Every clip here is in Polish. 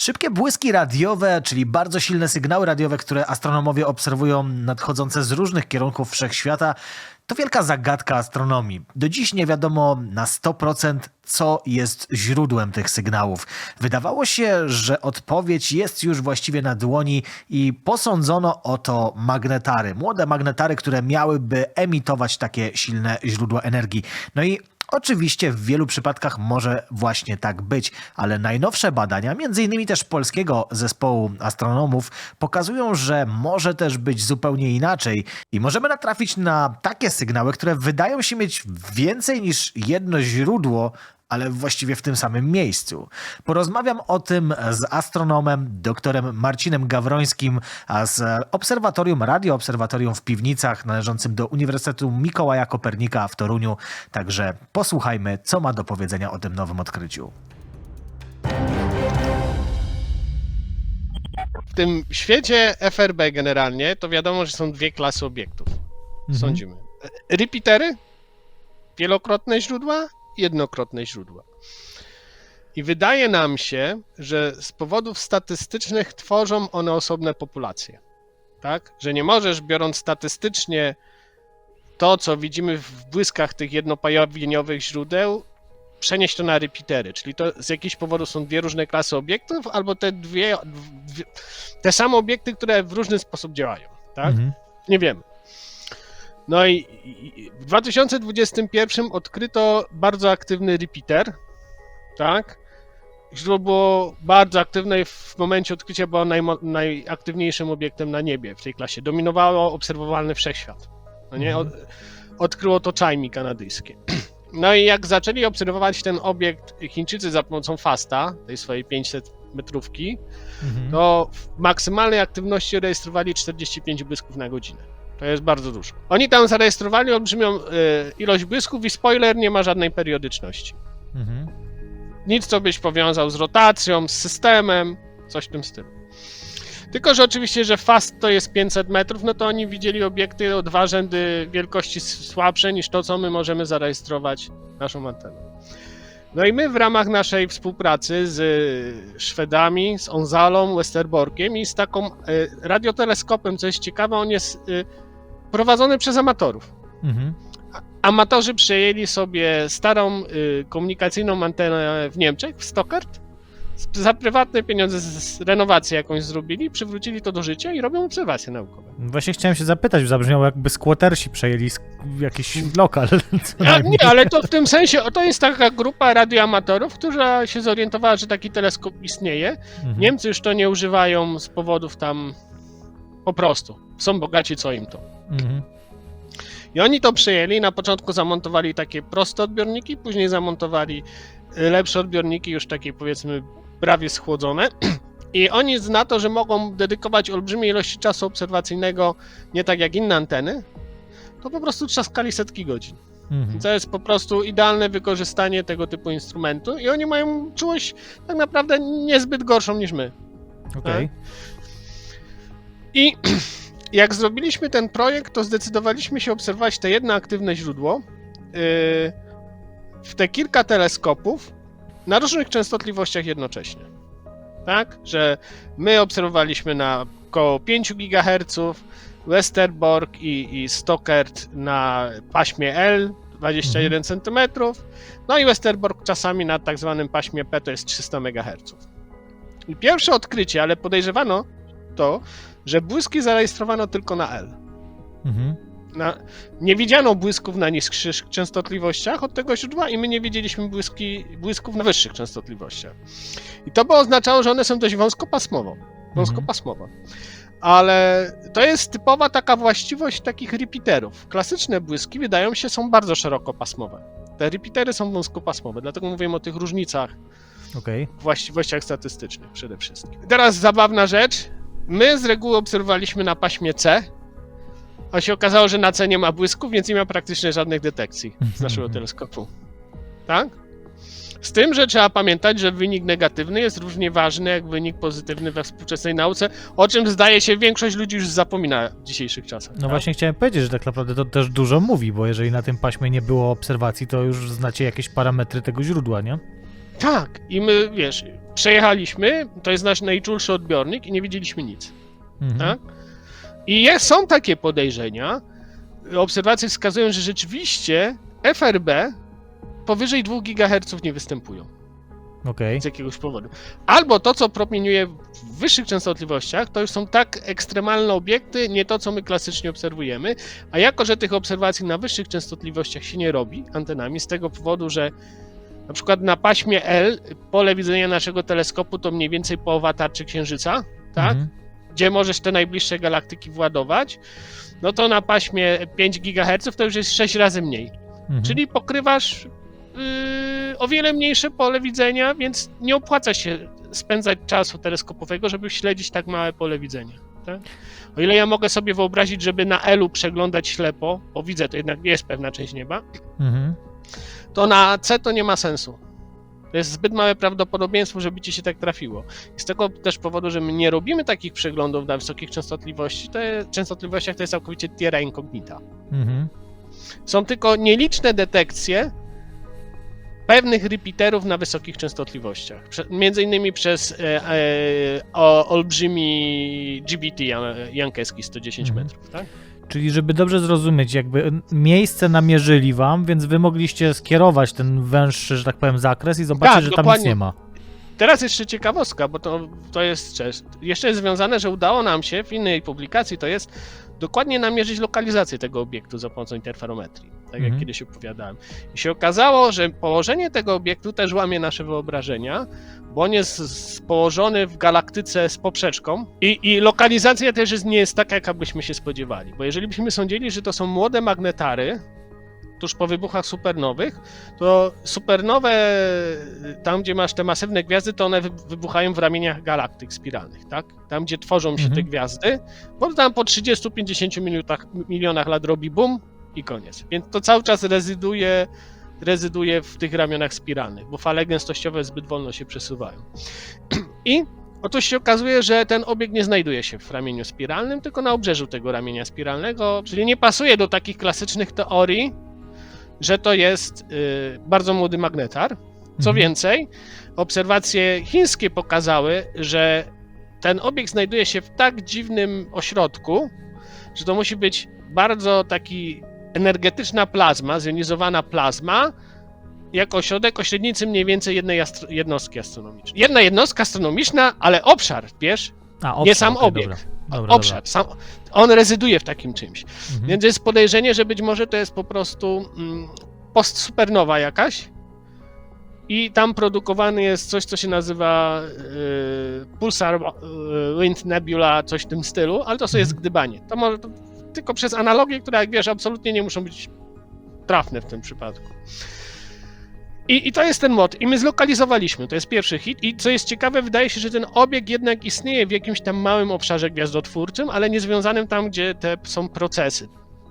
Szybkie błyski radiowe, czyli bardzo silne sygnały radiowe, które astronomowie obserwują nadchodzące z różnych kierunków wszechświata, to wielka zagadka astronomii. Do dziś nie wiadomo na 100% co jest źródłem tych sygnałów. Wydawało się, że odpowiedź jest już właściwie na dłoni i posądzono o to magnetary. Młode magnetary, które miałyby emitować takie silne źródła energii. No i Oczywiście w wielu przypadkach może właśnie tak być, ale najnowsze badania, innymi też polskiego zespołu astronomów, pokazują, że może też być zupełnie inaczej i możemy natrafić na takie sygnały, które wydają się mieć więcej niż jedno źródło, ale właściwie w tym samym miejscu. Porozmawiam o tym z astronomem doktorem Marcinem Gawrońskim, a z obserwatorium, radioobserwatorium w Piwnicach należącym do Uniwersytetu Mikołaja Kopernika w Toruniu. Także posłuchajmy, co ma do powiedzenia o tym nowym odkryciu. W tym świecie FRB generalnie to wiadomo, że są dwie klasy obiektów. Sądzimy. E, Repeatery, wielokrotne źródła, jednokrotne źródła. I wydaje nam się, że z powodów statystycznych tworzą one osobne populacje. Tak? Że nie możesz, biorąc statystycznie to, co widzimy w błyskach tych jednopojawieniowych źródeł, przenieść to na repeatery. Czyli to z jakichś powodów są dwie różne klasy obiektów, albo te dwie, dwie te same obiekty, które w różny sposób działają. Tak? Mhm. Nie wiemy. No i w 2021 odkryto bardzo aktywny repeater, tak? Źródło było bardzo aktywne i w momencie odkrycia było najaktywniejszym obiektem na niebie w tej klasie. Dominowało obserwowalny wszechświat. No nie? Od, odkryło to Chime kanadyjskie. No i jak zaczęli obserwować ten obiekt Chińczycy za pomocą FASTA, tej swojej 500 metrówki, Mhm. to w maksymalnej aktywności rejestrowali 45 błysków na godzinę. To jest bardzo dużo. Oni tam zarejestrowali olbrzymią y, ilość błysków i spoiler nie ma żadnej periodyczności. Mhm. Nic, co byś powiązał z rotacją, z systemem, coś w tym stylu. Tylko, że oczywiście, że fast to jest 500 metrów, no to oni widzieli obiekty o dwa rzędy wielkości słabsze niż to, co my możemy zarejestrować naszą anteną. No i my w ramach naszej współpracy z Szwedami, z Onzalą, Westerborkiem i z taką y, radioteleskopem, co jest ciekawe, on jest y, prowadzony przez amatorów. Mhm. Amatorzy przejęli sobie starą y, komunikacyjną antenę w Niemczech, w Stockert. Z- Za prywatne pieniądze z, renowację jakąś zrobili, przywrócili to do życia i robią obserwacje naukowe. Właśnie chciałem się zapytać, zabrzmiało jakby squattersi przejęli jakiś lokal. A, nie, ale to w tym sensie, o, to jest taka grupa radioamatorów, która się zorientowała, że taki teleskop istnieje. Mhm. Niemcy już to nie używają z powodów tam po prostu. Są bogaci, co im to. Mhm. I oni to przyjęli, na początku zamontowali takie proste odbiorniki, później zamontowali y, lepsze odbiorniki, już takie powiedzmy prawie schłodzone. I oni na to, że mogą dedykować olbrzymie ilości czasu obserwacyjnego, nie tak jak inne anteny, to po prostu trzaskali setki godzin. Mhm. To jest po prostu idealne wykorzystanie tego typu instrumentu i oni mają czułość tak naprawdę niezbyt gorszą niż my. Okej. I jak zrobiliśmy ten projekt, to zdecydowaliśmy się obserwować te jedno aktywne źródło yy, w te kilka teleskopów na różnych częstotliwościach jednocześnie. Tak, że my obserwowaliśmy na około 5 GHz, Westerbork i, i Stockert na paśmie L 21 cm, no i Westerbork czasami na tak zwanym paśmie P to jest 300 MHz. I pierwsze odkrycie, ale podejrzewano to, że błyski zarejestrowano tylko na L. Mhm. Na, nie widziano błysków na niższych częstotliwościach od tego źródła i my nie widzieliśmy błyski, błysków na wyższych częstotliwościach. I to by oznaczało, że one są dość wąskopasmowo. Wąskopasmowo. Ale to jest typowa taka właściwość takich repeaterów. Klasyczne błyski wydają się są bardzo szerokopasmowe. Te repeatery są wąskopasmowe, dlatego mówimy o tych różnicach Okej. właściwościach statystycznych przede wszystkim. Teraz zabawna rzecz. My z reguły obserwowaliśmy na paśmie C, a się okazało, że na C nie ma błysków, więc nie ma praktycznie żadnych detekcji z naszego teleskopu. Tak? Z tym, że trzeba pamiętać, że wynik negatywny jest równie ważny jak wynik pozytywny we współczesnej nauce, o czym zdaje się większość ludzi już zapomina w dzisiejszych czasach. No tak? właśnie chciałem powiedzieć, że tak naprawdę to też dużo mówi, bo jeżeli na tym paśmie nie było obserwacji, to już znacie jakieś parametry tego źródła, nie? Tak, i my, wiesz, przejechaliśmy, to jest nasz najczulszy odbiornik i nie widzieliśmy nic. Mhm. Tak? I jest, są takie podejrzenia. Obserwacje wskazują, że rzeczywiście FRB powyżej 2 GHz nie występują Okej. z jakiegoś powodu. Albo to, co promieniuje w wyższych częstotliwościach, to już są tak ekstremalne obiekty, nie to, co my klasycznie obserwujemy. A jako, że tych obserwacji na wyższych częstotliwościach się nie robi antenami, z tego powodu, że na przykład na paśmie L pole widzenia naszego teleskopu to mniej więcej połowa tarczy Księżyca, tak? Mhm. gdzie możesz te najbliższe galaktyki władować, no to na paśmie 5 GHz to już jest 6 razy mniej. Mhm. Czyli pokrywasz yy, o wiele mniejsze pole widzenia, więc nie opłaca się spędzać czasu teleskopowego, żeby śledzić tak małe pole widzenia. Tak? O ile ja mogę sobie wyobrazić, żeby na Elu przeglądać ślepo, bo widzę, to jednak jest pewna część nieba, Mhm. To na C to nie ma sensu. To jest zbyt małe prawdopodobieństwo, żeby ci się tak trafiło. I z tego też powodu, że my nie robimy takich przeglądów na wysokich częstotliwości, to jest, częstotliwościach to jest całkowicie terra incognita. Mhm. Są tylko nieliczne detekcje pewnych repeaterów na wysokich częstotliwościach. Między innymi przez e, e, o, olbrzymi GBT jan- jankeski 110 Mhm. metrów, tak? Czyli żeby dobrze zrozumieć, jakby miejsce namierzyli wam, więc wy mogliście skierować ten węższy, że tak powiem, zakres i zobaczyć, Tak, że tam nic nie ma. Teraz jeszcze ciekawostka, bo to, to jest też, jeszcze jest związane, że udało nam się w innej publikacji, to jest dokładnie namierzyć lokalizację tego obiektu za pomocą interferometrii, tak jak Mhm. kiedyś opowiadałem. I się okazało, że położenie tego obiektu też łamie nasze wyobrażenia, bo on jest położony w galaktyce z poprzeczką i, i lokalizacja też jest, nie jest taka, jaka byśmy się spodziewali, bo jeżeli byśmy sądzili, że to są młode magnetary, tuż po wybuchach supernowych, to supernowe, tam gdzie masz te masywne gwiazdy, to one wy- wybuchają w ramieniach galaktyk spiralnych, tak? Tam, gdzie tworzą się Mhm. te gwiazdy, bo tam po 30-50 minutach, milionach lat robi bum i koniec. Więc to cały czas rezyduje, rezyduje w tych ramionach spiralnych, bo fale gęstościowe zbyt wolno się przesuwają. I Otóż się okazuje, że ten obiekt nie znajduje się w ramieniu spiralnym, tylko na obrzeżu tego ramienia spiralnego, czyli nie pasuje do takich klasycznych teorii, że to jest y, bardzo młody magnetar. Co Mhm. więcej, obserwacje chińskie pokazały, że ten obiekt znajduje się w tak dziwnym ośrodku, że to musi być bardzo taki energetyczna plazma, zjonizowana plazma, jako ośrodek o średnicy mniej więcej jednej jednostki astronomicznej. Jedna jednostka astronomiczna, ale obszar, wiesz, A, obszar, nie sam okej, obiekt. Dobra, dobra, obszar, sam, on rezyduje w takim czymś. Dobra. Mhm. Więc jest podejrzenie, że być może to jest po prostu mm, postsupernowa jakaś i tam produkowany jest coś, co się nazywa y, Pulsar y, Wind Nebula, coś w tym stylu, ale to sobie jest Mhm. gdybanie. To może to tylko przez analogie, które jak wiesz, absolutnie nie muszą być trafne w tym przypadku. I, I to jest ten mod. I my zlokalizowaliśmy. To jest pierwszy hit. I co jest ciekawe, wydaje się, że ten obiekt jednak istnieje w jakimś tam małym obszarze gwiazdotwórczym, ale nie związanym tam, gdzie te są procesy.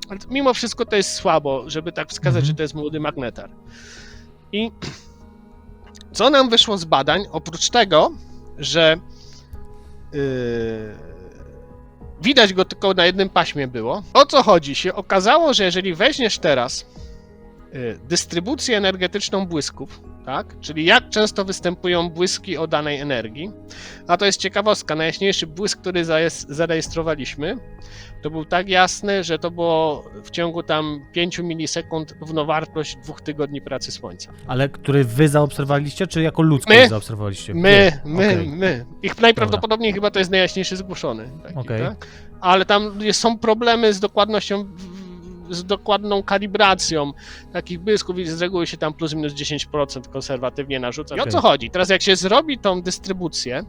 Ale mimo wszystko to jest słabo, żeby tak wskazać, Mhm. że to jest młody magnetar. I co nam wyszło z badań, oprócz tego, że yy, widać go tylko na jednym paśmie było. O co chodzi? Się okazało, że jeżeli weźmiesz teraz dystrybucję energetyczną błysków, tak? Czyli jak często występują błyski o danej energii. A to jest ciekawostka. Najjaśniejszy błysk, który zarejestrowaliśmy, to był tak jasny, że to było w ciągu tam 5 milisekund równowartość dwóch tygodni pracy Słońca. Ale który wy zaobserwowaliście, czy jako ludzkość My. zaobserwowaliście? My, my, Okej. my. Ich najprawdopodobniej chyba to jest najjaśniejszy zgłoszony. Taki, Okej. tak? Ale tam są problemy z dokładnością, z dokładną kalibracją takich błysków i z reguły się tam plus minus 10% konserwatywnie narzuca. I o co chodzi? Teraz jak się zrobi tą dystrybucję,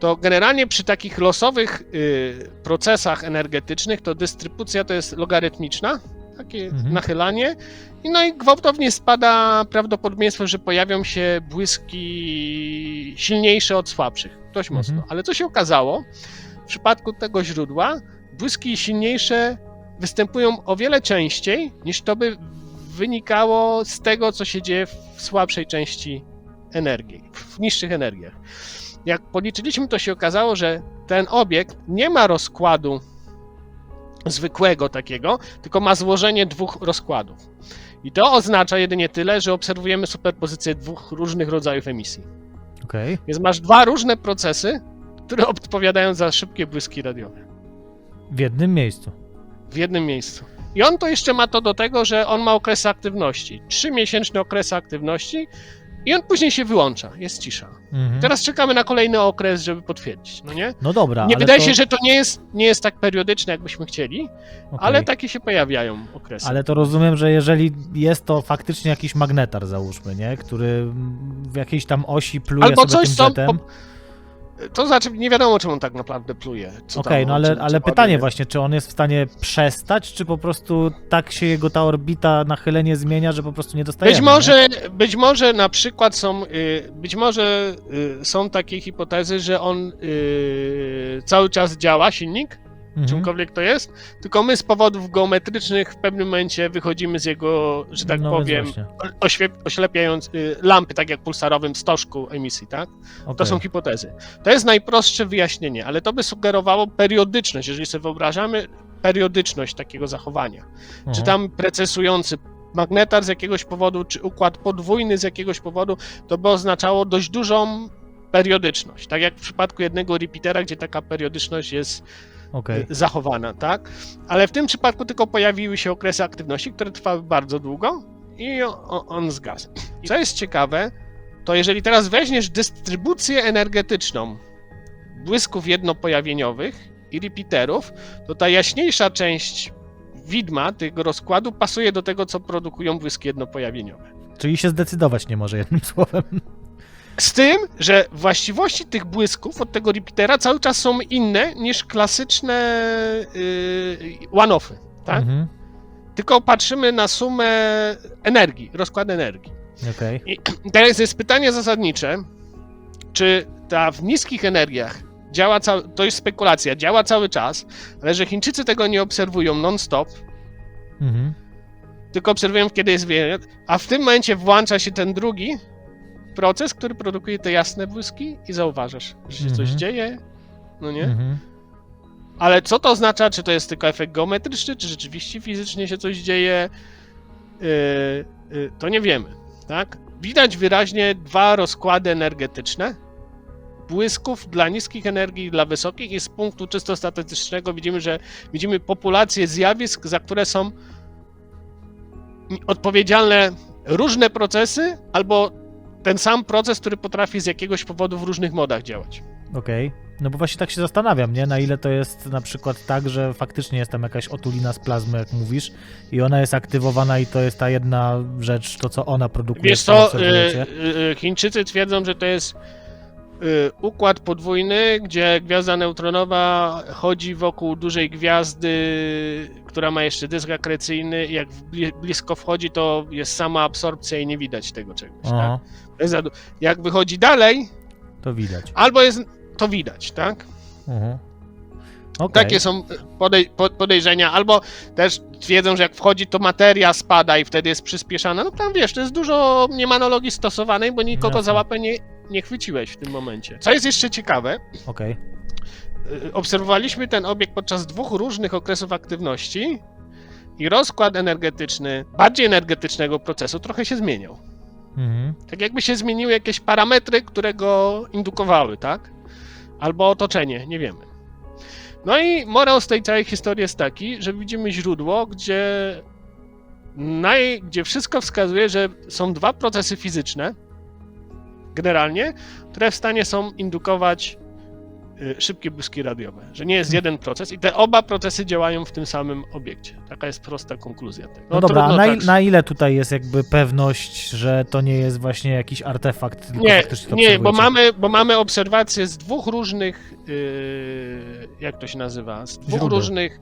to generalnie przy takich losowych y, procesach energetycznych to dystrybucja to jest logarytmiczna, takie Mhm. nachylanie i no i gwałtownie spada prawdopodobieństwo, że pojawią się błyski silniejsze od słabszych. Dość Mhm. mocno. Ale co się okazało? W przypadku tego źródła błyski silniejsze występują o wiele częściej niż to by wynikało z tego, co się dzieje w słabszej części energii, w niższych energiach. Jak policzyliśmy, to się okazało, że ten obiekt nie ma rozkładu zwykłego takiego, tylko ma złożenie dwóch rozkładów. I to oznacza jedynie tyle, że obserwujemy superpozycję dwóch różnych rodzajów emisji. Okej. Więc masz dwa różne procesy, które odpowiadają za szybkie błyski radiowe W jednym miejscu. W jednym miejscu. I on to jeszcze ma to do tego, że on ma okresy aktywności. Trzymiesięczne okresy aktywności i on później się wyłącza, jest cisza. Mhm. Teraz czekamy na kolejny okres, żeby potwierdzić, no nie? No dobra, Nie wydaje to... się, że to nie jest, nie jest tak periodyczne, jakbyśmy chcieli, okej. ale takie się pojawiają okresy. Ale to rozumiem, że jeżeli jest to faktycznie jakiś magnetar, załóżmy, nie? Który w jakiejś tam osi pluje Albo sobie coś, tym jetem. po- To znaczy, nie wiadomo, czym on tak naprawdę pluje. Okej, tam- no ale, czym- ale co pytanie właśnie, czy on jest w stanie przestać, czy po prostu tak się jego ta orbita, nachylenie zmienia, że po prostu nie dostajemy? Być nie? może, być może na przykład są, y, być może y, są takie hipotezy, że on y, cały czas działa, silnik, Mhm. czymkolwiek to jest, tylko my z powodów geometrycznych w pewnym momencie wychodzimy z jego, że tak No powiem, oślepiając y, lampy, tak jak pulsarowym stożku emisji, tak? To Okej. są hipotezy. To jest najprostsze wyjaśnienie, ale to by sugerowało periodyczność, jeżeli sobie wyobrażamy periodyczność takiego zachowania. Czy Mhm. tam precesujący magnetar z jakiegoś powodu, czy układ podwójny z jakiegoś powodu, to by oznaczało dość dużą periodyczność. Tak jak w przypadku jednego repeatera, gdzie taka periodyczność jest Okej. y, zachowana, tak? Ale w tym przypadku tylko pojawiły się okresy aktywności, które trwały bardzo długo i o- on zgasł. Co jest ciekawe, to jeżeli teraz weźmiesz dystrybucję energetyczną błysków jednopojawieniowych i repeaterów, to ta jaśniejsza część widma tego rozkładu pasuje do tego, co produkują błyski jednopojawieniowe. Czyli się zdecydować nie może jednym słowem. Z tym, że właściwości tych błysków od tego repeatera cały czas są inne niż klasyczne yy, one-offy, tak? Mhm. Tylko patrzymy na sumę energii, rozkład energii. Okej. I teraz jest pytanie zasadnicze, czy ta w niskich energiach działa cały, to jest spekulacja, działa cały czas, ale że Chińczycy tego nie obserwują non-stop, Mhm. tylko obserwują kiedy jest wiele, a w tym momencie włącza się ten drugi proces, który produkuje te jasne błyski i zauważasz, że się coś Mhm. dzieje, no nie? Mhm. Ale co to oznacza? Czy to jest tylko efekt geometryczny, czy rzeczywiście fizycznie się coś dzieje? Yy, yy, to nie wiemy, tak? Widać wyraźnie dwa rozkłady energetyczne. Błysków dla niskich energii i dla wysokich i z punktu czysto statystycznego widzimy, że widzimy populację zjawisk, za które są odpowiedzialne różne procesy albo ten sam proces, który potrafi z jakiegoś powodu w różnych modach działać. Okej. No bo właśnie tak się zastanawiam, nie? Na ile to jest na przykład tak, że faktycznie jest tam jakaś otulina z plazmy, jak mówisz, i ona jest aktywowana i to jest ta jedna rzecz, to co ona produkuje. Wiesz co co, obserwujecie. y, y, Chińczycy twierdzą, że to jest y, układ podwójny, gdzie gwiazda neutronowa chodzi wokół dużej gwiazdy, która ma jeszcze dysk akrecyjny i jak blisko wchodzi, to jest sama absorpcja i nie widać tego czegoś. Tak? Jak wychodzi dalej, to widać. albo jest to widać, tak? Mhm. Okej. Takie są podej- po- podejrzenia, albo też twierdzą, że jak wchodzi, to materia spada i wtedy jest przyspieszana. No tam wiesz, to jest dużo mniemanologii stosowanej, bo nikogo Jasne. za łapę nie, nie chwyciłeś w tym momencie. Co jest jeszcze ciekawe, Okej. y, obserwowaliśmy ten obiekt podczas dwóch różnych okresów aktywności i rozkład energetyczny, bardziej energetycznego procesu trochę się zmieniał. Mhm. Tak jakby się zmieniły jakieś parametry, które go indukowały, tak? Albo otoczenie, nie wiemy. No i morał z tej całej historii jest taki, że widzimy źródło, gdzie, naj, gdzie wszystko wskazuje, że są dwa procesy fizyczne, generalnie, które w stanie są indukować szybkie błyski radiowe. Że nie jest jeden proces i te oba procesy działają w tym samym obiekcie. Taka jest prosta konkluzja tego. No, dobra, a na, tak na ile tutaj jest jakby pewność, że to nie jest właśnie jakiś artefakt, tylko Nie, nie, bo mamy, bo mamy obserwacje z dwóch różnych, yy, jak to się nazywa, z dwóch Źródeł. różnych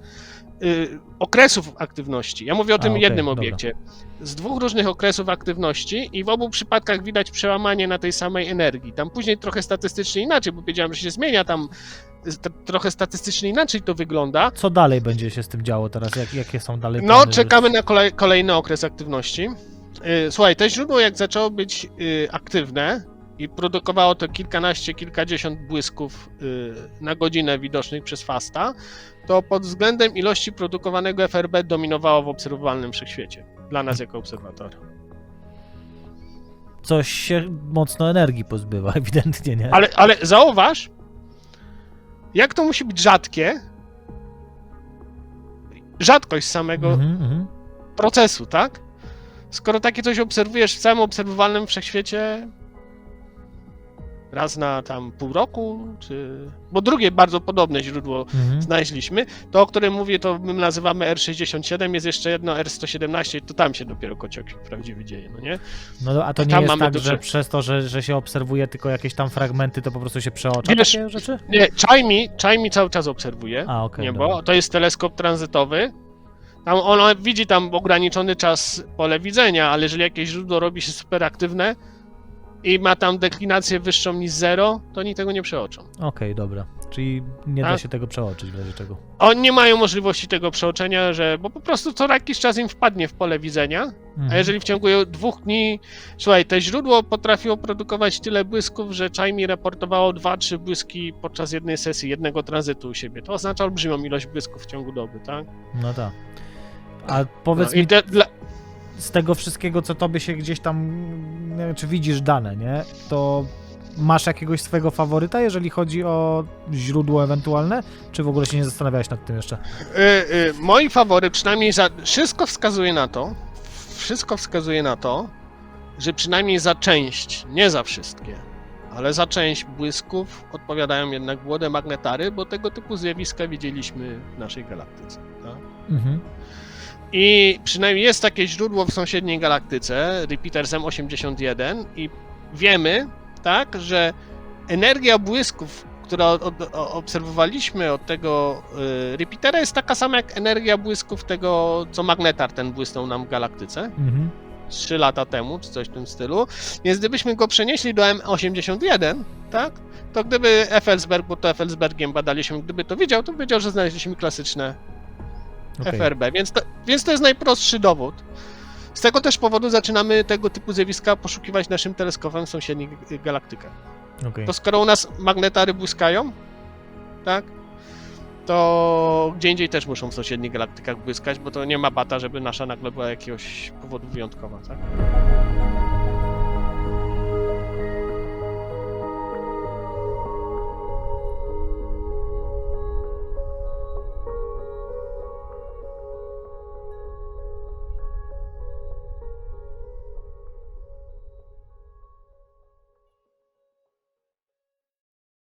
yy, okresów aktywności. Ja mówię o A, tym okej, jednym dobra. obiekcie. Z dwóch różnych okresów aktywności i w obu przypadkach widać przełamanie na tej samej energii. Tam później trochę statystycznie inaczej, bo powiedziałem, że się zmienia tam trochę statystycznie inaczej to wygląda. Co dalej będzie się z tym działo teraz? Jak, jakie są dalej No, plany? czekamy na kolej, kolejny okres aktywności. Yy, Słuchaj, to źródło jak zaczęło być yy, aktywne i produkowało to kilkanaście, kilkadziesiąt błysków na godzinę widocznych przez Fasta, to pod względem ilości produkowanego FRB dominowało w obserwowalnym wszechświecie. Dla nas jako obserwatora. coś się mocno energii pozbywa, ewidentnie, nie? Ale, ale zauważ, jak to musi być rzadkie, rzadkość samego Mhm, mhm. procesu, tak? Skoro takie coś obserwujesz w całym obserwowalnym wszechświecie raz na tam pół roku, czy... Bo drugie bardzo podobne źródło Mhm. znaleźliśmy, to o którym mówię, to my nazywamy R67, jest jeszcze jedno R117 i to tam się dopiero kociok prawdziwy dzieje, no nie? No a to nie Tam jest tak, do że przez to, że, że się obserwuje tylko jakieś tam fragmenty, to po prostu się przeocza Wiesz- takie rzeczy? Nie, Chajmi, Chajmi cały czas obserwuje, A, okej. nie, dobra. bo to jest teleskop tranzytowy, tam ono widzi tam ograniczony czas pole widzenia, ale jeżeli jakieś źródło robi się super aktywne i ma tam deklinację wyższą niż zero, to oni tego nie przeoczą. Okej, dobra. Czyli nie da Tak? się tego przeoczyć w razie czego. Oni nie mają możliwości tego przeoczenia, że, bo po prostu co jakiś czas im wpadnie w pole widzenia, Mhm. A jeżeli w ciągu dwóch dni, słuchaj, to źródło potrafiło produkować tyle błysków, że Chime raportowało 2-3 błyski podczas jednej sesji, jednego tranzytu u siebie. To oznacza olbrzymią ilość błysków w ciągu doby, tak? No tak. A No, powiedz i mi, te, dla, z tego wszystkiego, co tobie się gdzieś tam, nie wiem, czy widzisz dane, nie? To masz jakiegoś swojego faworyta, jeżeli chodzi o źródło ewentualne? Czy w ogóle się nie zastanawiałeś nad tym jeszcze? y, y, moi faworyt przynajmniej za, wszystko wskazuje na to, wszystko wskazuje na to, że przynajmniej za część, nie za wszystkie, ale za część błysków odpowiadają jednak młode magnetary, bo tego typu zjawiska widzieliśmy w naszej galaktyce. Tak? Mhm. I przynajmniej jest takie źródło w sąsiedniej galaktyce, Repeater M81 i wiemy, tak, że energia błysków, od, o, obserwowaliśmy od tego y, Repeatera jest taka sama jak energia błysków tego, co magnetar ten błysnął nam w galaktyce Mhm. 3 lata temu, czy coś w tym stylu. Więc gdybyśmy go przenieśli do M81, tak, to gdyby Effelsberg, bo to Effelsbergiem badaliśmy, gdyby to wiedział, to by wiedział, że znaleźliśmy klasyczne Okej. FRB, więc to, więc to jest najprostszy dowód. Z tego też powodu zaczynamy tego typu zjawiska poszukiwać naszym teleskopem w sąsiednich g- galaktykach. okej. To skoro u nas magnetary błyskają, tak, to gdzie indziej też muszą w sąsiednich galaktykach błyskać, bo to nie ma bata, żeby nasza nagle była jakiegoś powodu wyjątkowa, tak?